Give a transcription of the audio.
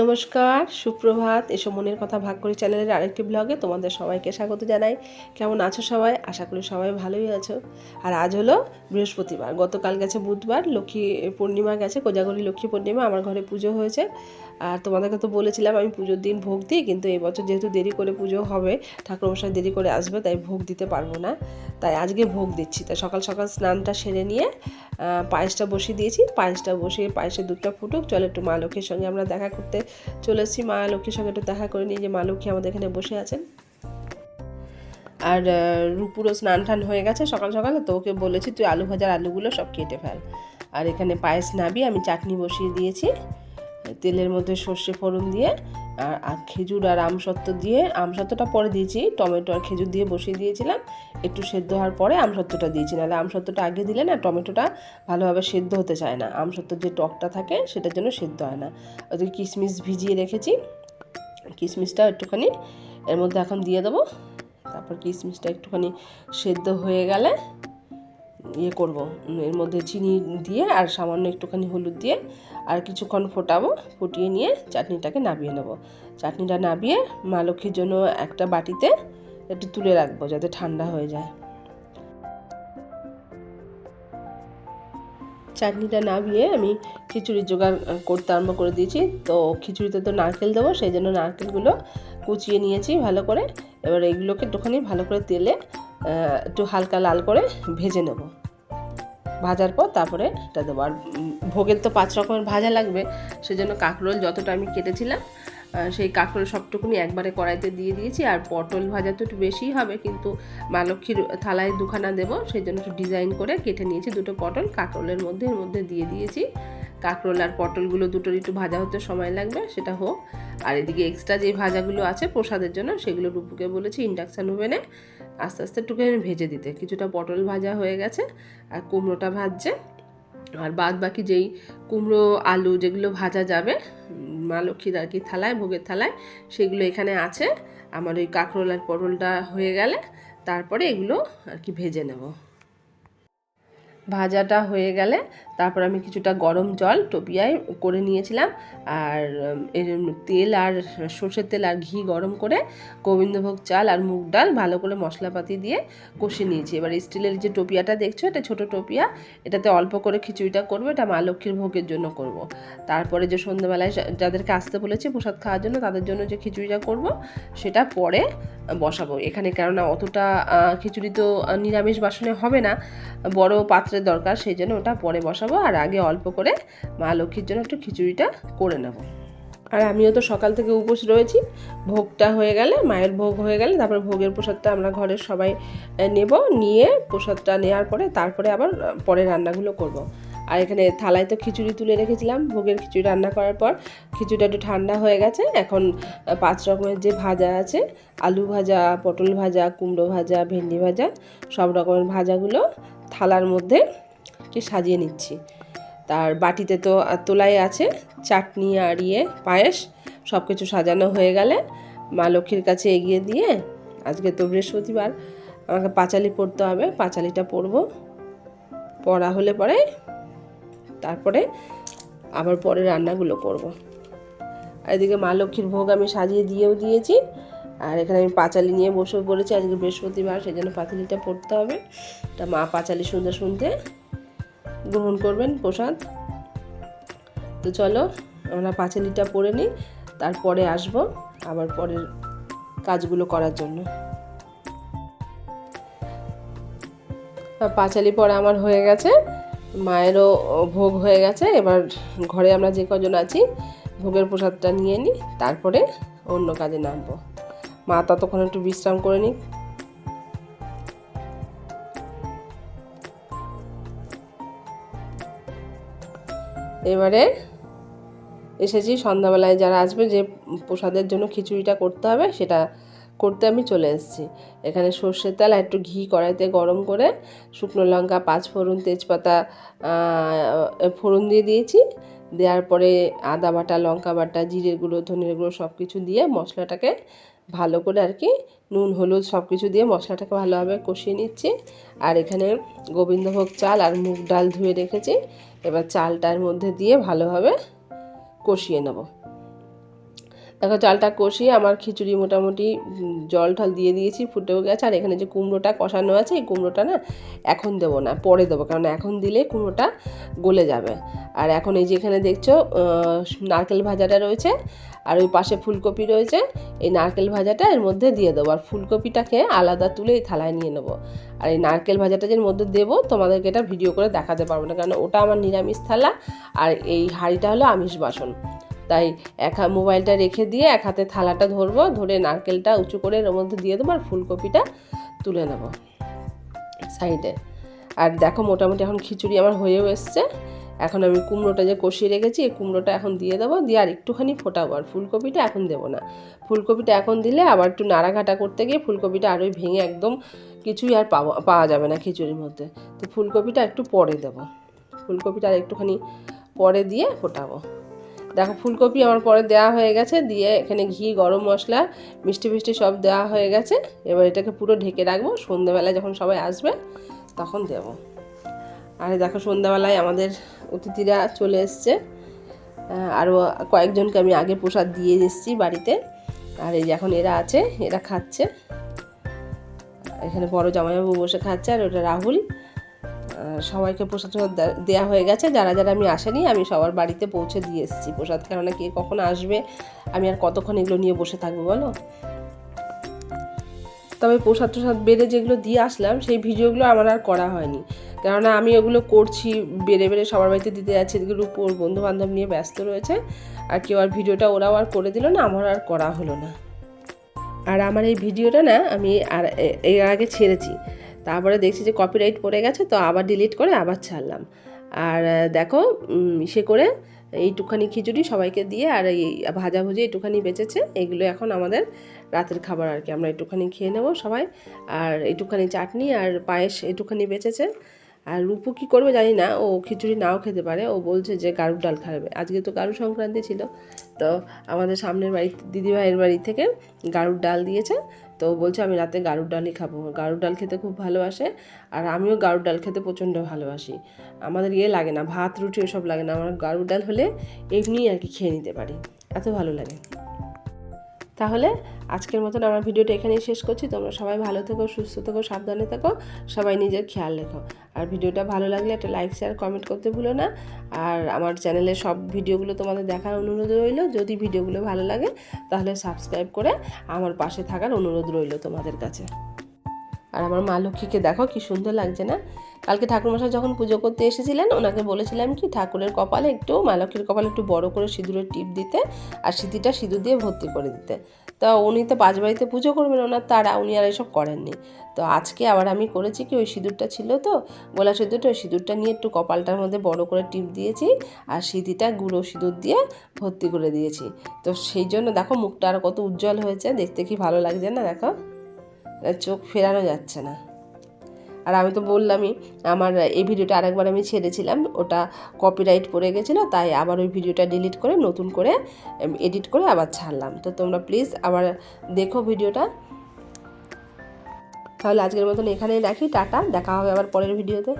নমস্কার, সুপ্রভাত এসব মনের কথা ভাগ করি চ্যানেলের আরেকটি ব্লগে তোমাদের সবাইকে স্বাগত জানাই। কেমন আছো সবাই? আশা করি সবাই ভালোই আছো। আর আজ হলো বৃহস্পতিবার। গতকাল গেছে বুধবার, লক্ষ্মী পূর্ণিমা গেছে, কোজাগরি লক্ষ্মী পূর্ণিমা, আমার ঘরে পুজো হয়েছে। আর তোমাদেরকে তো বলেছিলাম আমি পুজোর দিন ভোগ দিই, কিন্তু এবছর যেহেতু দেরি করে পুজো হবে, ঠাকুরমশাই দেরি করে আসবে, তাই ভোগ দিতে পারব না। তাই আজকে ভোগ দিচ্ছি। তাই সকাল সকাল স্নানটা সেরে নিয়ে পায়েসটা বসিয়ে দিয়েছি। পায়েসটা বসিয়ে পায়েসের দুধটা ফুটুক, চলো একটু মা লক্ষ্মীর সঙ্গে আমরা দেখা করতে চলে এসেছি মা লক্ষ্মীর সঙ্গে একটু দেখা করে নিই যে মা লক্ষ্মী আমাদের এখানে বসে আছেন। আর রুপুরও স্নান টান হয়ে গেছে সকাল সকাল, তো ওকে বলেছি তুই আলু ভাজার আলুগুলো সব কেটে ফেল। আর এখানে পায়েস নাবি আমি চাটনি বসিয়ে দিয়েছি, তেলের মধ্যে সর্ষে ফোড়ন দিয়ে আর খেজুর আর আমসত্ত্ব দিয়ে আমসত্ত্বটা পরে দিয়েছি, টমেটো আর খেজুর দিয়ে বসিয়ে দিয়েছিলাম। একটু সেদ্ধ হওয়ার পরে আমসত্ত্বটা দিয়েছি, নাহলে আমসত্ত্বটা আগে দিলে না টমেটোটা ভালোভাবে সেদ্ধ হতে চায় না। আমসত্ত্বর যে টকটা থাকে সেটার জন্য সেদ্ধ হয় না। ওদিকে কিশমিশ ভিজিয়ে রেখেছি। কিশমিশটা একটুখানি এর মধ্যে এখন দিয়ে দেবো। তারপর কিশমিশটা একটুখানি সেদ্ধ হয়ে গেলে ইয়ে করব। এর মধ্যে চিনি দিয়ে আর সামান্য একটুখানি হলুদ দিয়ে আর কিছুক্ষণ ফোটাবো, ফুটিয়ে নিয়ে চাটনিটাকে নাবিয়ে নেব। চাটনিটা নাবিয়ে মা লক্ষ্মীর জন্য একটা বাটিতে একটু তুলে রাখব যাতে ঠান্ডা হয়ে যায়। চাটনিটা নাবিয়ে আমি খিচুড়ির জোগাড় করতে আরম্ভ করে দিয়েছি। তো খিচুড়িতে তো নারকেল দেবো, সেই জন্য নারকেলগুলো কুচিয়ে নিয়েছি ভালো করে। এবার এগুলোকে একটুখানি ভালো করে তেলে একটু হালকা লাল করে ভেজে নেব। ভাজার পর তারপরে এটা দেবো। আর ভোগের তো পাঁচ রকমের ভাজা লাগবে, সেজন্য কাঁকরোল যতটা আমি কেটেছিলাম সেই কাঁকরোল সবটুকুনি একবারে কড়াইতে দিয়ে দিয়েছি। আর পটল ভাজা তো একটু বেশিই হবে, কিন্তু মা লক্ষ্মীর থালায় দুখানা দেবো সেই জন্য একটু ডিজাইন করে কেটে নিয়েছি দুটো পটল। কাঁকরোলের মধ্যে, এর মধ্যে দিয়ে দিয়েছি। কাঁকরোল আর পটলগুলো দুটোর একটু ভাজা হতে সময় লাগবে, সেটা হোক। আর এদিকে এক্সট্রা যে ভাজাগুলো আছে প্রসাদের জন্য, সেগুলো রূপুকে বলেছি ইন্ডাকশান ওভেনে আস্তে আস্তে একটু করে ভেজে দিতে। কিছুটা পটল ভাজা হয়ে গেছে আর কুমড়োটা ভাজছে। আর বাদ বাকি যেই কুমড়ো, আলু যেগুলো ভাজা যাবে মা লক্ষ্মীর আর কি থালায়, ভোগের থালায়, সেগুলো এখানে আছে। আমার ওই কাঁকরোল আর পটলটা হয়ে গেলে তারপরে এগুলো আর কি ভেজে নেব। ভাজাটা হয়ে গেলে তারপর আমি কিছুটা গরম জল টপিয়ায় করে নিয়েছিলাম আর এর তেল আর সর্ষের তেল আর ঘি গরম করে গোবিন্দভোগ চাল আর মুগ ডাল ভালো করে মশলাপাতি দিয়ে কষে নিয়েছি এবার স্টিলের যে টোপিয়াটা দেখছ, এটা ছোট টোপিয়া, এটাতে অল্প করে খিচুড়িটা করব, এটা মা লক্ষ্মীর ভোগের জন্য করব। তারপরে যে সন্ধ্যেবেলায় যাদেরকে আসতে বলেছি প্রসাদ খাওয়ার জন্য, তাদের জন্য যে খিচুড়িটা করব, সেটা পরে বসাবো এখানে কেননা অতটা খিচুড়ি তো নিরামিষ বাসনে হবে না, বড় পাত্রের দরকার, সেই জন্য ওটা পরে বসাবো। আর আগে অল্প করে মা লক্ষ্মীর জন্য একটু খিচুড়িটা করে নেব। আর আমিও তো সকাল থেকে উপোস রয়েছি। ভোগটা হয়ে গেলে, মায়ের ভোগ হয়ে গেলে, তারপরে ভোগের প্রসাদটা আমরা ঘরের সবাই নেব। নিয়ে প্রসাদটা নেওয়ার পরে, তারপরে আবার, পরে রান্নাগুলো করব। আর এখানে থালায় তো খিচুড়ি তুলে রেখেছিলাম, ভোগের খিচুড়ি রান্না করার পর খিচুড়িটা একটু ঠান্ডা হয়ে গেছে। এখন পাঁচ রকমের যে ভাজা আছে, আলু ভাজা, পটল ভাজা, কুমড়ো ভাজা, ভেন্ডি ভাজা, সব রকমের ভাজাগুলো থালার মধ্যে কি সাজিয়ে নিচ্ছি। তার বাটিতে তো তোলাই আছে, চাটনি আর ইয়ে পায়েস সব কিছু সাজানো হয়ে গেলে মা লক্ষ্মীর কাছে এগিয়ে দিয়ে, আজকে তো বৃহস্পতিবার, আমাকে পাঁচালি পড়তে হবে, পাঁচালিটা পরবো পড়া হলে পরে তারপরে আবার পরে রান্নাগুলো করব। এদিকে মা লক্ষ্মীর ভোগ আমি সাজিয়ে দিয়েও দিয়েছি। আর এখানে আমি পাঁচালি নিয়ে বসে পড়েছি। আজকে বৃহস্পতিবার সেই জন্য পাঁচালিটা পড়তে হবে। তা মা পাঁচালি শুনতে শুনতে গ্রহণ করবেন প্রসাদ। তো চলো, আমরা পাঁচালিটা পরে নিই। তারপরে আসব আবার পরের কাজগুলো করার জন্য। পাঁচালি পরে আমার হয়ে গেছে। মায়েরও ভোগ হয়ে গেছে। এবার ঘরে আমরা যে কজন আছি, ভোগের প্রসাদটা নিয়ে নিই তারপরে অন্য কাজে নামবো। মা ততক্ষণ একটু বিশ্রাম করে নিক। এবারে এসেছি সন্ধ্যাবেলায় যারা আসবে, যে প্রসাদের জন্য খিচুড়িটা করতে হবে, সেটা করতে আমি চলে এসেছি। এখানে সর্ষের তেল আর একটু ঘি কড়াইতে গরম করে শুকনো লঙ্কা, পাঁচ ফোড়ন, তেজপাতা ফোড়ন দিয়ে দিয়েছি। দেওয়ার পরে আদা বাটা, লঙ্কা বাটা, জিরের গুঁড়ো ধনের গুঁড়ো সব কিছু দিয়ে মশলাটাকে ভালো করে আর কি নুন, হলুদ সব কিছু দিয়ে মশলাটাকে ভালোভাবে কষিয়ে নিচ্ছি। আর এখানে গোবিন্দভোগ চাল আর মুগ ডাল ধুয়ে রেখেছি। এবার চালটার মধ্যে দিয়ে ভালোভাবে কষিয়ে নেব। দেখো, চালটা কষিয়ে আমার খিচুড়ি মোটামুটি জল টল দিয়ে দিয়েছি ফুটেও গেছে। আর এখানে যে কুমড়োটা কষানো আছে, এই কুমড়োটা না এখন দেবো না, পরে দেবো, কারণ এখন দিলে কুমড়োটা গলে যাবে। আর এখন এই যে এখানে দেখছ নারকেল ভাজাটা রয়েছে, আর ওই পাশে ফুলকপি রয়েছে, এই নারকেল ভাজাটা এর মধ্যে দিয়ে দেবো। আর ফুলকপিটাকে আলাদা তুলে এই থালায় নিয়ে নেব। আর এই নারকেল ভাজাটা যে মধ্যে দেবো, তোমাদেরকে এটা ভিডিও করে দেখাতে পারব না, কারণ ওটা আমার নিরামিষ থালা, আর এই হাঁড়িটা হলো আমিষ বাসন তাই এক মোবাইলটা রেখে দিয়ে এক হাতে থালাটা ধরবো, ধরে নারকেলটা উঁচু করে এর মধ্যে দিয়ে দেবো আর ফুলকপিটা তুলে নেব সাইডে। আর দেখো মোটামুটি এখন খিচুড়ি আমার হয়েও এসছে। এখন আমি কুমড়োটা যে কষিয়ে রেখেছি, এই কুমড়োটা এখন দিয়ে দেবো, দিয়ে আর একটুখানি ফোটাবো আর ফুলকপিটা এখন দেবো না। ফুলকপিটা এখন দিলে আবার একটু নাড়াঘাটা করতে গিয়ে ফুলকপিটা আরোই ভেঙে একদম কিছুই আর পাওয়া পাওয়া যাবে না খিচুড়ির মধ্যে। তো ফুলকপিটা একটু পরে দেবো। ফুলকপিটা আর একটুখানি পরে দিয়ে ফোটাবো। দেখো, ফুলকপি আমার পরে দেওয়া হয়ে গেছে, দিয়ে এখানে ঘি, গরম মশলা, মিষ্টি মিষ্টি সব দেওয়া হয়ে গেছে। এবার এটাকে পুরো ঢেকে রাখব, সন্ধ্যাবেলায় যখন সবাই আসবে, তখন দেব। আর দেখো, সন্ধ্যাবেলায় আমাদের অতিথিরা চলে এসছে। আরও কয়েকজনকে আমি আগে প্রসাদ দিয়ে এসেছি বাড়িতে। আর এই এখন এরা আছে, এরা খাচ্ছে। এখানে বড় জামাইবাবু বসে খাচ্ছে, আর ওটা রাহুল। সবাইকে প্রসাদ দেওয়া হয়ে গেছে। যারা যারা আমি আসেনি, আমি সবার বাড়িতে পৌঁছে দিয়ে এসেছি। প্রসাদ কেননা কে কখন আসবে, আমি আর কতক্ষণ এগুলো নিয়ে বসে থাকব বলো? তবে প্রসাদ টসাদ বেড়ে যেগুলো দিয়ে আসলাম, সেই ভিডিওগুলো আমার আর করা হয়নি। কেননা আমি ওগুলো করছি, বেড়ে বেড়ে সবার বাড়িতে দিতে যাচ্ছি এগুলো ওর বন্ধু বান্ধব নিয়ে ব্যস্ত রয়েছে। আর কেউ আর ভিডিওটা ওরাও আর করে দিল না, আমার আর করা হলো না। আর আমার এই ভিডিওটা না, আমি আর এর আগে ছেড়েছি। তারপরে দেখছি যে কপিরাইট পড়ে গেছে, তো আবার ডিলিট করে আবার ছাড়লাম। আর দেখো সে করে এইটুখানি খিচুড়ি সবাইকে দিয়ে আর এই ভাজাভুজি একটুখানি বেঁচেছে, এগুলো এখন আমাদের রাতের খাবার আর কি। আমরা একটুখানি খেয়ে নেব সবাই। আর একটুখানি চাটনি আর পায়েস একটুখানি বেঁচেছে। আর রূপু কী করবে জানি না, ও খিচুড়ি নাও খেতে পারে। ও বলছে যে গারুর ডাল খাবে। আজকে তো গারু সংক্রান্তি ছিল। তো আমাদের সামনের বাড়ি দিদিভাইয়ের বাড়ি থেকে গারুর ডাল দিয়েছে। তো বলছে, আমি রাতে গাড়ুর ডালই খাব। গাড়ুর ডাল খেতে খুব ভালোবাসে আর আমিও গাড়ুর ডাল খেতে প্রচণ্ড ভালোবাসি। আমাদের ইয়ে লাগে না, ভাত, রুটি ওসব লাগে না। আমার গাড়ুর ডাল হলে এমনিই আর কি খেয়ে নিতে পারি। এত ভালো লাগে। তাহলে আজকের মতন আমার ভিডিওটা এখানেই শেষ করছি। তোমরা সবাই ভালো থেকো, সুস্থ থেকো, সাবধানে থেকো, সবাই নিজের খেয়াল রেখো। আর ভিডিওটা ভালো লাগলে একটা লাইক শেয়ার কমেন্ট করতে ভুলো না। আর আমার চ্যানেলে সব ভিডিওগুলো তোমাদের দেখার অনুরোধ রইল। যদি ভিডিওগুলো ভালো লাগে, তাহলে সাবস্ক্রাইব করে আমার পাশে থাকার অনুরোধ রইল তোমাদের কাছে। আর আমার মা লক্ষ্মীকে দেখো কি সুন্দর লাগছে না? কালকে ঠাকুরমশাই যখন পুজো করতে এসেছিলেন, ওনাকে বলেছিলাম কি, ঠাকুরের কপালে একটু, মা লক্ষ্মীর কপালে একটু বড় করে সিঁদুরের টিপ দিতে আর সিঁথিটা সিঁদুর দিয়ে ভর্তি করে দিতে। তা উনি তো পাঁচ বাড়িতে পুজো করবেন, ওনার তারা উনি আর এসব করেননি। তো আজকে আবার আমি করেছি কি, ওই সিঁদুরটা ছিল তো গোলা সিঁদুরটা, ওই সিঁদুরটা নিয়ে একটু কপালটার মধ্যে বড় করে টিপ দিয়েছি আর সিঁথিটা গুঁড়ো সিঁদুর দিয়ে ভর্তি করে দিয়েছি। তো সেই জন্য দেখো মুখটা আর কত উজ্জ্বল হয়েছে, দেখতে কি ভালো লাগছে না দেখো? চোখ ফেরানো যাচ্ছে না। আর আমি তো বললামই, আমার এই ভিডিওটা আরেকবার আমি ছেড়েছিলাম, ওটা কপিরাইট পড়ে গেছিল, তাই আবার ওই ভিডিওটা ডিলিট করে, নতুন করে এডিট করে আবার ছাড়লাম। তো তোমরা প্লিজ আবার দেখো ভিডিওটা। তাহলে আজকের মতন এখানেই রাখি, টাটা, দেখা হবে আবার পরের ভিডিওতে।